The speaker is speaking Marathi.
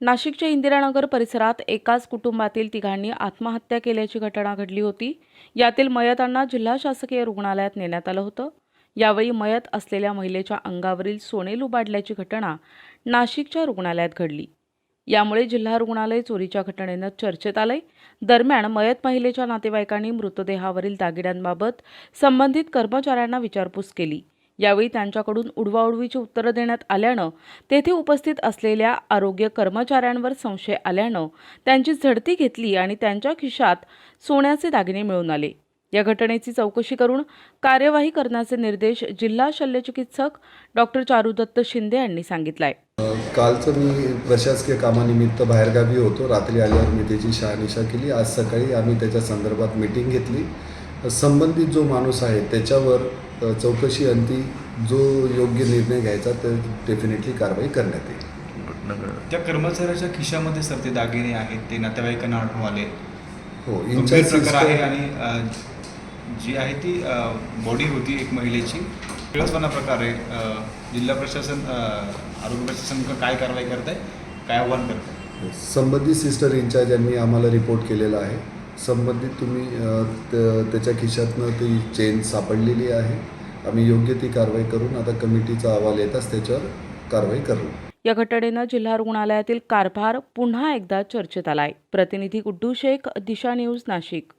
नाशिकच्या इंदिरानगर परिसरात एकाच कुटुंबातील तिघांनी आत्महत्या केल्याची घटना घडली होती. यातील मयतांना जिल्हा शासकीय रुग्णालयात नेण्यात आलं होतं. यावेळी मयत असलेल्या महिलेच्या अंगावरील सोने लुबाडल्याची घटना नाशिकच्या रुग्णालयात घडली. यामुळे जिल्हा रुग्णालय चोरीच्या घटनेनं चर्चेत आलंय. दरम्यान मयत महिलेच्या नातेवाईकांनी मृतदेहावरील दागिन्यांबाबत संबंधित कर्मचाऱ्यांना विचारपूस केली. यावेळी त्यांच्याकडून उडवाउडवीची उत्तरं देण्यात आल्यानं तेथे उपस्थित असलेल्या आरोग्य कर्मचाऱ्यांवर संशय आल्यानं त्यांची झडती घेतली आणि त्यांच्या खिशात सोन्याचे दागिने मिळून आले. या घटनेची चौकशी करून कार्यवाही करण्याचे निर्देश जिल्हा शल्यचिकित्सक डॉक्टर चारुदत्त शिंदे यांनी सांगितलाय. कालचं मी प्रशासकीय कामानिमित्त बाहेरगावी होतो. रात्री आल्यावर मी त्याची शहानिशा केली. आज सकाळी आम्ही त्याच्या संदर्भात मीटिंग घेतली. संबंधित जो माणूस आहे त्याच्यावर चौकशी अंती जो योग्य निर्णय घ्यायचा तर डेफिनेटली कारवाई करण्यात येईल. त्या कर्मचाऱ्याच्या खिशामध्ये सर ते दागिने आहेत ते नातेवाईकांना आढळून आले. हो गंभीर इन्चार्ज प्रकार आहे सिस्टर आणि अ, जी आहे ती बॉडी होती एक महिलेची. किळसवाना प्रकार आहे. अ, जिल्हा प्रशासन अ, आरोग्य प्रशासन काय कारवाई करत आहे काय आव्हान करत आहे संबंधित सिस्टर इन्चार्ज यांनी आम्हाला रिपोर्ट केलेला आहे. संबंधित तुम्ही अ, त- त्याच्या खिशातनं ती चेन सापडलेली आहे. आम्ही योग्य ती कारवाई करून आता कमिटीचा अहवाल येताच त्याच्यावर कारवाई करू. या घटनेनं जिल्हा रुग्णालयातील कारभार पुन्हा एकदा चर्चेत आलाय. प्रतिनिधी गुड्डू शेख दिशा न्यूज नाशिक.